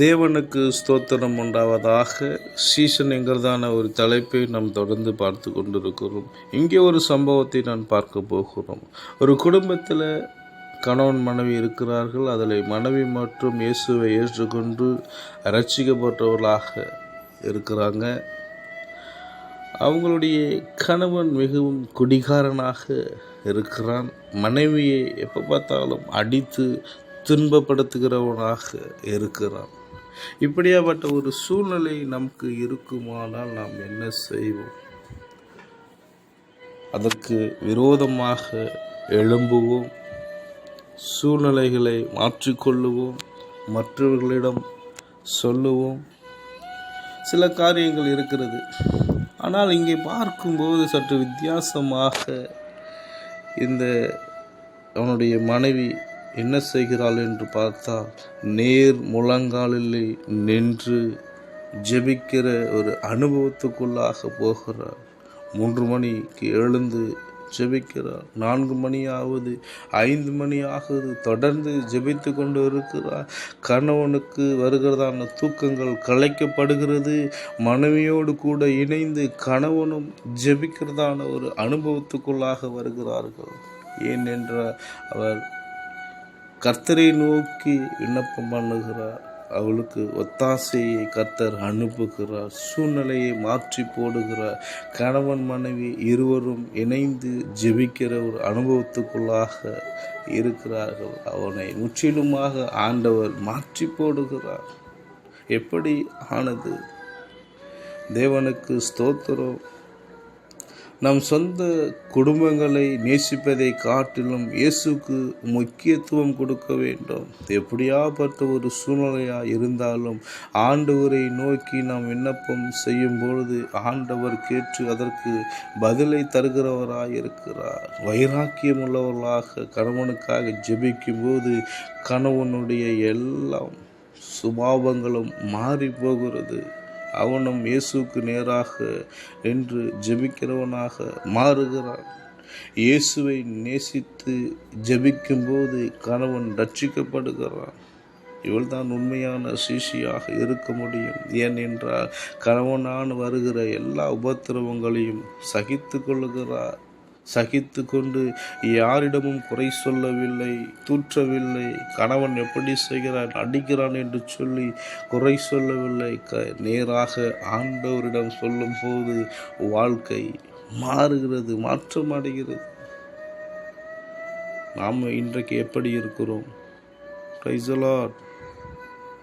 தேவனுக்கு ஸ்தோத்திரம் உண்டாவதாக சீசன் என்கிறதான ஒரு தலைப்பை நாம் தொடர்ந்து பார்த்து கொண்டிருக்கிறோம். இங்கே ஒரு சம்பவத்தை நான் பார்க்க போகிறோம். ஒரு குடும்பத்தில் கணவன் மனைவி இருக்கிறார்கள். அதில் மனைவி மற்றும் இயேசுவை ஏற்றுக்கொண்டு ரட்சிக்கப்பட்டவர்களாக இருக்கிறாங்க. அவங்களுடைய கணவன் மிகவும் குடிகாரனாக இருக்கிறான். மனைவியை எப்போ பார்த்தாலும் அடித்து துன்பப்படுத்துகிறவனாக இருக்கிறான். இப்படியாப்பட்ட ஒரு சூழ்நிலை நமக்கு இருக்குமானால் நாம் என்ன செய்வோம்? அதற்கு விரோதமாக எழும்புவோம் சூழ்நிலைகளை மாற்றிக்கொள்ளுவோம் மற்றவர்களிடம் சொல்லுவோம். சில காரியங்கள் இருக்கிறது. ஆனால் இங்கே பார்க்கும்போது சற்று வித்தியாசமாக இந்த அவனுடைய மனைவி என்ன செய்கிறாள் என்று பார்த்தால் நேர் முழங்காலிலே நின்று ஜெபிக்கிற ஒரு அனுபவத்துக்குள்ளாக போகிறார் மூன்று மணிக்கு எழுந்து ஜெபிக்கிறார் நான்கு மணி ஆவது ஐந்து மணி ஆகுது தொடர்ந்து ஜெபித்து கொண்டு இருக்கிறார் கணவனுக்கு வருகிறதான தூக்கங்கள் கலைக்கப்படுகிறது. மனைவியோடு கூட இணைந்து கணவனும் ஜெபிக்கிறதான ஒரு அனுபவத்துக்குள்ளாக வருகிறார்கள். ஏனென்றால் அவர் கர்த்தரை நோக்கி விண்ணப்பம் பண்ணுகிறார். அவளுக்கு ஒத்தாசையை கர்த்தர் அனுப்புகிறார். சூழ்நிலையை மாற்றி போடுகிறார். கணவன் மனைவி இருவரும் இணைந்து ஜெபிக்கிற ஒரு அனுபவத்துக்குள்ளாக இருக்கிறார்கள். அவனை முற்றிலுமாக ஆண்டவர் மாற்றி போடுகிறார். எப்படி ஆனது? தேவனுக்கு ஸ்தோத்திரம். நம் சொந்த குடும்பங்களை நேசிப்பதை காட்டிலும் இயேசுக்கு முக்கியத்துவம் கொடுக்க வேண்டும். எப்படியாப்பட்ட ஒரு சூழ்நிலையாக இருந்தாலும் ஆண்டவரை நோக்கி நாம் விண்ணப்பம் செய்யும் பொழுது ஆண்டவர் கேட்டு அதற்கு பதிலை தருகிறவராய் இருக்கிறார். வைராக்கியம் உள்ளவர்களாக கணவனுக்காக ஜெபிக்கும் போது கணவனுடைய எல்லாம் சுபாவங்களும் மாறி போகிறது. அவனும் இயேசுக்கு நேராக நின்று ஜெபிக்கிறவனாக மாறுகிறான். இயேசுவை நேசித்து ஜெபிக்கும்போது கணவன் ரட்சிக்கப்படுகிறான் இவள்தான் உண்மையான சிஷியாக இருக்க முடியும். ஏனென்றால் கணவனான் வருகிற எல்லா உபத்திரவங்களையும் சகித்து கொள்ளுகிறார். சகித்து கொண்டு யாரிடமும் குறை சொல்லவில்லை தூற்றவில்லை. கணவன் எப்படி செய்கிறான் அடிக்கிறான் என்று சொல்லி குறை சொல்லவில்லை. க நேராக ஆண்டவரிடம் சொல்லும்போது வாழ்க்கை மாறுகிறது மாற்றம் அடைகிறது. நாம் இன்றைக்கு எப்படி இருக்கிறோம்? பிரைசலாட்